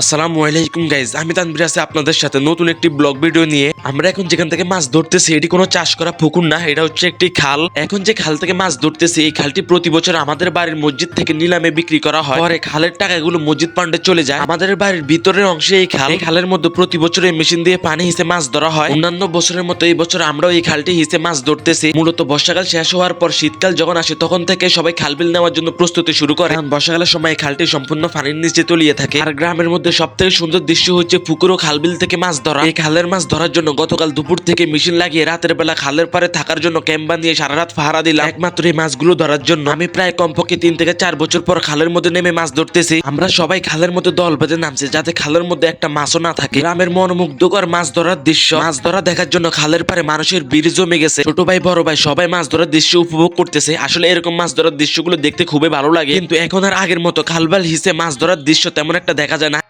আসসালামু আলাইকুম গাইজ আমি তানবির আছি আপনাদের সাথে নতুন একটি ব্লগ ভিডিও নিয়ে। আমরা এখন যেখান থেকে মাছ ধরতেছি, এটি কোনো চাষ করা পুকুর না, এটা হচ্ছে একটি খাল। এখন যে খাল থেকে মাছ ধরতেছি, এই খালটি প্রতি বছর আমাদের বাড়ির মসজিদ থেকে নিলামে বিক্রি করা হয়। পরে খালের টাকাগুলো মসজিদ পান্ডে চলে যায়। আমাদের বাড়ির ভিতরের অংশে এই খাল। এই খালের মধ্যে প্রতি বছর এই মেশিন দিয়ে পানি হিসেবে মাছ ধরা হয়। অন্যান্য বছরের মতো এই বছর আমরাও এই খালটি হিসেবে মাছ ধরতেছি। মূলত বর্ষাকাল শেষ হওয়ার পর শীতকাল যখন আসে, তখন থেকে সবাই খাল বিল নেওয়ার জন্য প্রস্তুতি শুরু করে। বর্ষাকালের সময় এই খালটি সম্পূর্ণ পানির নিচে তলিয়ে থাকে। আর গ্রামের মধ্যে সব থেকে সুন্দর দৃশ্য হচ্ছে পুকুর ও খালবিল থেকে মাছ ধরা। এই খালের মাছ ধরার জন্য গতকাল দুপুর থেকে মেশিন লাগিয়ে রাতের বেলা খালের পারে থাকার জন্য ক্যাম্প বানিয়ে সারা রাত পাহারা দিলাম। একমাত্র এই মাছগুলো ধরার জন্য আমি প্রায় কমপক্ষে তিন থেকে চার বছর পর খালের মধ্যে নেমে মাছ ধরতেছি। আমরা সবাই খালের মধ্যে দল বেঁধে নামছে যাতে খালের মধ্যে একটা মাছও না থাকে। গ্রামের মনোমুগ্ধকর মাছ ধরার দৃশ্য। মাছ ধরা দেখার জন্য খালের পারে মানুষের ভিড় জমে গেছে। ছোট ভাই, বড় ভাই সবাই মাছ ধরার দৃশ্য উপভোগ করতেছে। আসলে এরকম মাছ ধরার দৃশ্যগুলো দেখতে খুবই ভালো লাগে। কিন্তু এখন আর আগের মতো খালবাল হিসে মাছ ধরার দৃশ্য তেমন একটা দেখা যায় না।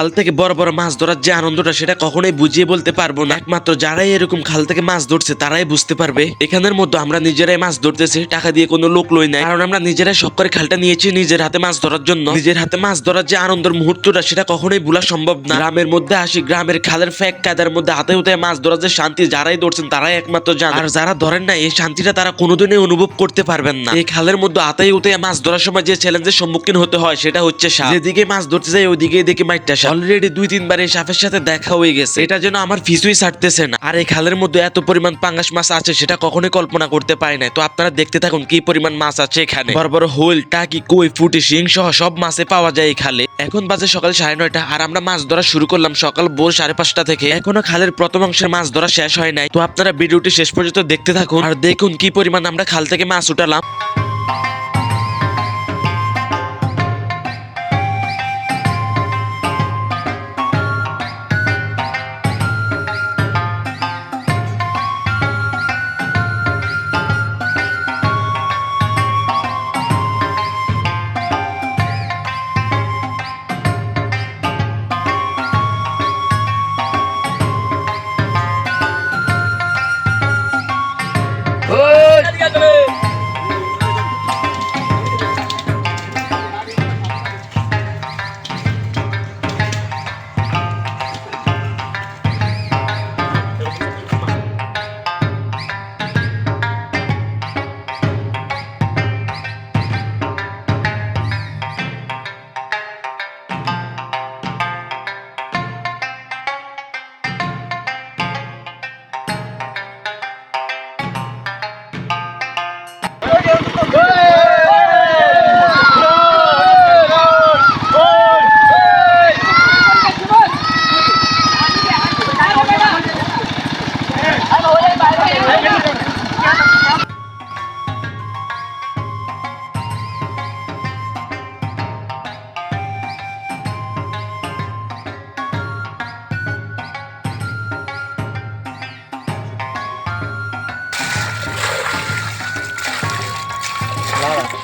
খাল থেকে বড় বড় মাছ ধরার যে আনন্দটা সেটা কখনোই বুঝিয়ে বলতে পারব না। একমাত্র যারাই এরকম খাল থেকে মাছ ধরছে, তারাই বুঝতে পারবে। এখানের মধ্যে আমরা নিজেরাই মাছ ধরতেছি, টাকা দিয়ে কোনো লোক লই নাই। কারণ আমরা নিজেরাই শখ করে খালটা নিয়েছি নিজের হাতে মাছ ধরার জন্য। নিজের হাতে মাছ ধরার যে আনন্দের মুহূর্তটা সেটা কখনোই ভুলা সম্ভব না। গ্রামের মধ্যে আসি, গ্রামের খালের ফ্যাক কাদার মধ্যে হাতে উঠে মাছ ধরার যে শান্তি যারাই ধরছেন তারাই একমাত্র জান। আর যারা ধরেন না এই শান্তিটা তারা কোনোদিনই অনুভব করতে পারবেন না। এই খালের মধ্যে হাতে উঠে মাছ ধরার সময় যে চ্যালেঞ্জের সম্মুখীন হতে হয়, সেটা হচ্ছে সাপ। যেদিকে মাছ ধরতে যাই ওইদিকে দেখি মাইটটা অলরেডি দুই, তিনবার এই সাপের সাথে দেখা হয়ে গেছে। এটা যেন আমার ফিসুই ছাড়তেছে না। আর এই খালের মধ্যে এত পরিমাণ পাঙ্গাস মাছ আছে, সেটা কখনোই কল্পনা করতে পারি না তো আপনারা দেখতে থাকুন কি পরিমাণ মাছ আছে এখানে। বড় বড় হোল টাকি, কই, ফুটি, শিং সহ সব মাছে পাওয়া যায় এই খালে। এখন বাজে সকাল সাড়ে নয়টা, আর আমরা মাছ ধরা শুরু করলাম সকাল ভোর সাড়ে পাঁচটা থেকে। এখনও খালের প্রথম অংশের মাছ ধরা শেষ হয় নাই। তো আপনারা ভিডিওটি শেষ পর্যন্ত দেখতে থাকুন। আর দেখুন কি পরিমাণ আমরা খাল থেকে মাছ উঠালাম। Bye.